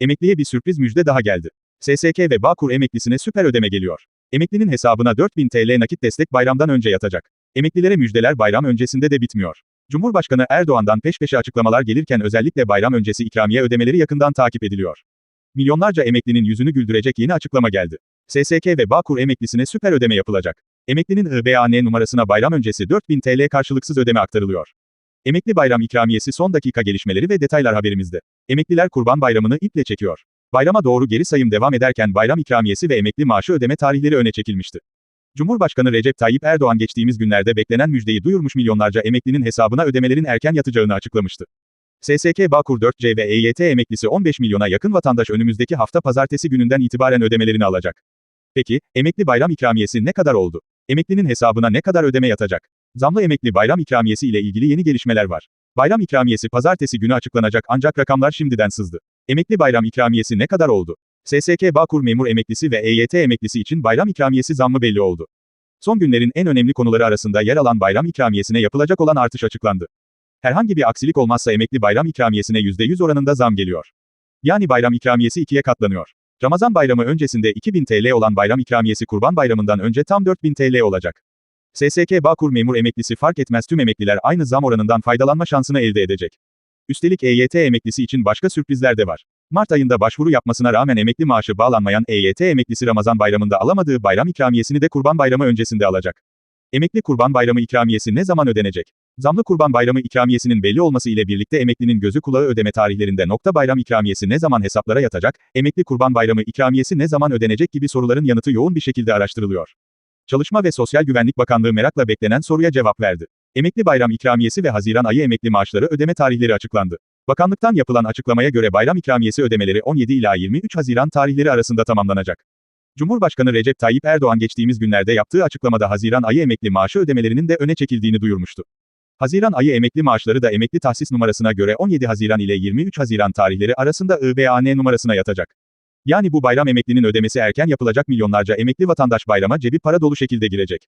Emekliye bir sürpriz müjde daha geldi. SSK ve Bağkur emeklisine süper ödeme geliyor. Emeklinin hesabına 4000 TL nakit destek bayramdan önce yatacak. Emeklilere müjdeler bayram öncesinde de bitmiyor. Cumhurbaşkanı Erdoğan'dan peş peşe açıklamalar gelirken özellikle bayram öncesi ikramiye ödemeleri yakından takip ediliyor. Milyonlarca emeklinin yüzünü güldürecek yeni açıklama geldi. SSK ve Bağkur emeklisine süper ödeme yapılacak. Emeklinin IBAN numarasına bayram öncesi 4000 TL karşılıksız ödeme aktarılıyor. Emekli bayram ikramiyesi son dakika gelişmeleri ve detaylar haberimizde. Emekliler Kurban Bayramı'nı iple çekiyor. Bayrama doğru geri sayım devam ederken bayram ikramiyesi ve emekli maaşı ödeme tarihleri öne çekilmişti. Cumhurbaşkanı Recep Tayyip Erdoğan geçtiğimiz günlerde beklenen müjdeyi duyurmuş milyonlarca emeklinin hesabına ödemelerin erken yatacağını açıklamıştı. SSK Bağkur 4C ve EYT emeklisi 15 milyona yakın vatandaş önümüzdeki hafta pazartesi gününden itibaren ödemelerini alacak. Peki, emekli bayram ikramiyesi ne kadar oldu? Emeklinin hesabına ne kadar ödeme yatacak? Zamlı emekli bayram ikramiyesi ile ilgili yeni gelişmeler var. Bayram ikramiyesi pazartesi günü açıklanacak ancak rakamlar şimdiden sızdı. Emekli bayram ikramiyesi ne kadar oldu? SSK Bağkur memur emeklisi ve EYT emeklisi için bayram ikramiyesi zammı belli oldu. Son günlerin en önemli konuları arasında yer alan bayram ikramiyesine yapılacak olan artış açıklandı. Herhangi bir aksilik olmazsa emekli bayram ikramiyesine %100 oranında zam geliyor. Yani bayram ikramiyesi ikiye katlanıyor. Ramazan bayramı öncesinde 2000 TL olan bayram ikramiyesi Kurban Bayramı'ndan önce tam 4000 TL olacak. SSK Bağkur memur emeklisi fark etmez tüm emekliler aynı zam oranından faydalanma şansını elde edecek. Üstelik EYT emeklisi için başka sürprizler de var. Mart ayında başvuru yapmasına rağmen emekli maaşı bağlanmayan EYT emeklisi Ramazan bayramında alamadığı bayram ikramiyesini de Kurban Bayramı öncesinde alacak. Emekli Kurban Bayramı ikramiyesi ne zaman ödenecek? Zamlı Kurban Bayramı ikramiyesinin belli olması ile birlikte emeklinin gözü kulağı ödeme tarihlerinde nokta bayram ikramiyesi ne zaman hesaplara yatacak, emekli Kurban Bayramı ikramiyesi ne zaman ödenecek gibi soruların yanıtı yoğun bir şekilde araştırılıyor. Çalışma ve Sosyal Güvenlik Bakanlığı merakla beklenen soruya cevap verdi. Emekli bayram ikramiyesi ve Haziran ayı emekli maaşları ödeme tarihleri açıklandı. Bakanlıktan yapılan açıklamaya göre bayram ikramiyesi ödemeleri 17 ila 23 Haziran tarihleri arasında tamamlanacak. Cumhurbaşkanı Recep Tayyip Erdoğan geçtiğimiz günlerde yaptığı açıklamada Haziran ayı emekli maaşı ödemelerinin de öne çekildiğini duyurmuştu. Haziran ayı emekli maaşları da emekli tahsis numarasına göre 17 Haziran ile 23 Haziran tarihleri arasında IBAN numarasına yatacak. Yani bu bayram emeklinin ödemesi erken yapılacak milyonlarca emekli vatandaş bayrama cebi para dolu şekilde girecek.